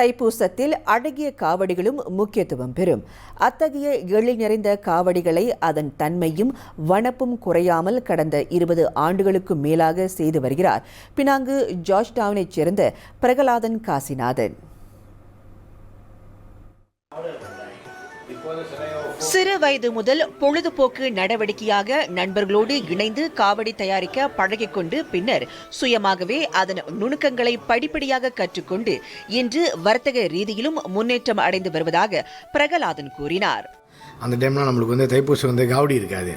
தைப்பூசத்தில் அழகிய காவடிகளும் முக்கியத்துவம் பெறும். அத்தகைய எழில் நிறைந்த காவடிகளை அதன் தன்மையும் வனப்பும் குறையாமல் கடந்த இருபது ஆண்டுகளுக்கும் மேலாக செய்து வருகிறார். பினாங்கு ஜார்ஜ் டவுனைச் சேர்ந்த பிரகலாதன் காசிநாதன். சிறு வயது முதல் பொழுதுபோக்கு நடவடிக்கையாக நண்பர்களோடு இணைந்து காவடி தயாரிக்க பழகிக்கொண்டு பின்னர் சுயமாகவே அதன் நுணுக்கங்களை படிப்படியாக கற்றுக்கொண்டு இன்று வர்த்தக ரீதியிலும் முன்னேற்றம் அடைந்து வருவதாக பிரகலாதன் கூறினார். அந்த டைம்லாம் நம்மளுக்கு வந்து தைப்பூசம் வந்து காவடி இருக்காது.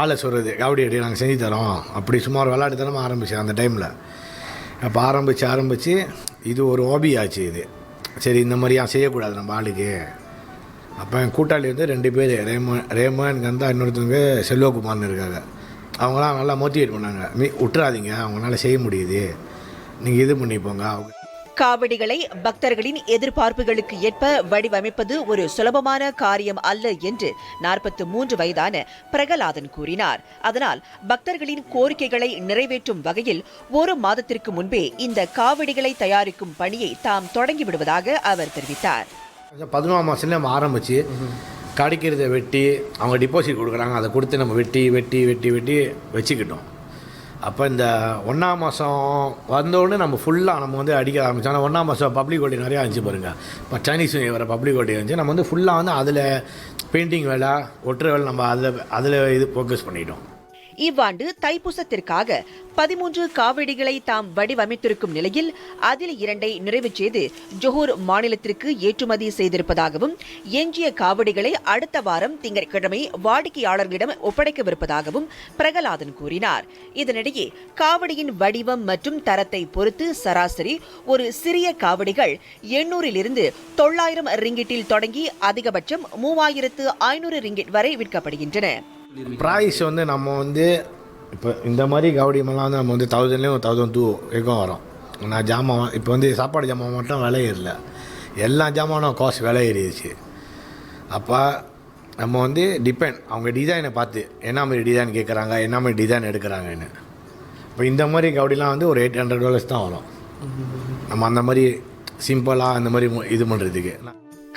ஆளை சொல்கிறது காவடி அடி நாங்கள் செஞ்சு தரோம். அப்படி சும்மா ஒரு ஆரம்பிச்சு ஆரம்பித்தேன் அந்த டைமில் அப்போ ஆரம்பித்து ஆரம்பித்து இது ஒரு ஹாபி ஆச்சு இது. சரி இந்த மாதிரியா செய்யக்கூடாது நம்ம ஆளுக்கு. அப்போ என் கூட்டாளி வந்து ரெண்டு பேர் ரேமா ரேமான் கந்தா இன்னொருத்தவங்க செல்வகுமார்னு இருக்காங்க. அவங்களாம் நல்லா மோட்டிவேட் பண்ணாங்க. மீ விட்டுறாதீங்க அவங்களால செய்ய முடியுது. நீங்கள் இது பண்ணிப்போங்க அவங்க காவடிகளை பக்தர்களின் எதிர்பார்ப்புகளுக்கு ஏற்ப வடிவமைப்பது ஒரு சுலபமான காரியம் அல்ல என்று நாற்பத்தி மூன்று வயதான பிரகலாதன் கூறினார். அதனால் பக்தர்களின் கோரிக்கைகளை நிறைவேற்றும் வகையில் ஒரு மாதத்திற்கு முன்பே இந்த காவடிகளை தயாரிக்கும் பணியை தாம் தொடங்கிவிடுவதாக அவர் தெரிவித்தார். பதினோராம் மாதத்துல நம்ம ஆரம்பித்து கிடைக்கிறத வெட்டி அவங்க டிபாசிட் கொடுக்குறாங்க. அதை கொடுத்து நம்ம வெட்டி வெட்டி வெட்டி வெட்டி வச்சுக்கிட்டோம். அப்போ இந்த ஒன்றாம் மாதம் வந்தோடனே நம்ம ஃபுல்லாக நம்ம வந்து அடிக்க ஆரம்பித்தோம் ஆனால் ஒன்றாம் மாதம் பப்ளிக் ஹோலி நிறையா இருந்துச்சு பாருங்க. இப்போ சைனீஸ் வர பப்ளிக் ஹோலி இருந்துச்சு. நம்ம வந்து ஃபுல்லாக வந்து அதில் பெயிண்டிங் வேலை ஒட்டுற வேலை நம்ம அதில் அதில் இது ஃபோக்கஸ் பண்ணிட்டோம். இவ்வாண்டு தைப்பூசத்திற்காக பதிமூன்று காவடிகளை தாம் வடிவமைத்திருக்கும் நிலையில் அதில் இரண்டை நிறைவு செய்து ஜொஹூர் மாநிலத்திற்கு ஏற்றுமதி செய்திருப்பதாகவும் எஞ்சிய காவடிகளை அடுத்த வாரம் திங்கட்கிழமை வாடிக்கையாளர்களிடம் ஒப்படைக்கவிருப்பதாகவும் பிரகலாதன் கூறினார். இதனிடையே காவடியின் வடிவம் மற்றும் தரத்தை பொறுத்து சராசரி ஒரு சிறிய காவடிகள் எண்ணூறிலிருந்து தொள்ளாயிரம் ரிங்கிட்டில் தொடங்கி அதிகபட்சம் மூவாயிரத்து ஐநூறு ரிங்கிட் வரை விற்கப்படுகின்றன. ப்ரைஸ் வந்து நம்ம வந்து இப்போ இந்த மாதிரி கவுடி மேலாம் வந்து நம்ம வந்து தௌசண்ட்லேயும் தௌசண்ட் டூ வரைக்கும் வரும். நான் ஜாமான் இப்போ வந்து சாப்பாடு ஜாமான் மட்டும் விலை ஏறல. எல்லா ஜாமானும் காஸ்ட் விலை ஏறிடுச்சு. அப்போ நம்ம வந்து டிபெண்ட் அவங்க டிசைனை பார்த்து என்ன மாதிரி டிசைன் கேட்குறாங்க என்ன மாதிரி டிசைன் எடுக்கிறாங்கன்னு. இப்போ இந்த மாதிரி கவுடிலாம் வந்து ஒரு எயிட் ஹண்ட்ரட் டாலர்ஸ் தான் வரும். நம்ம அந்த மாதிரி சிம்பிளாக அந்த மாதிரி இது பண்ணுறதுக்கு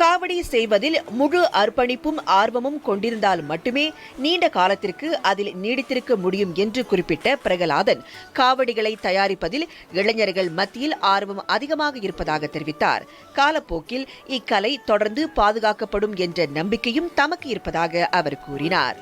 காவடி செய்வதில் முழு அர்ப்பணிப்பும் ஆர்வமும் கொண்டிருந்தால் மட்டுமே நீண்ட காலத்திற்கு அதில் நீடித்திருக்க முடியும் என்று குறிப்பிட்ட பிரகலாதன் காவடிகளை தயாரிப்பதில் இளைஞர்கள் மத்தியில் ஆர்வம் அதிகமாக இருப்பதாக தெரிவித்தார். காலப்போக்கில் இக்கலை தொடர்ந்து பாதுகாக்கப்படும் என்ற நம்பிக்கையும் தமக்கு இருப்பதாக அவர் கூறினார்.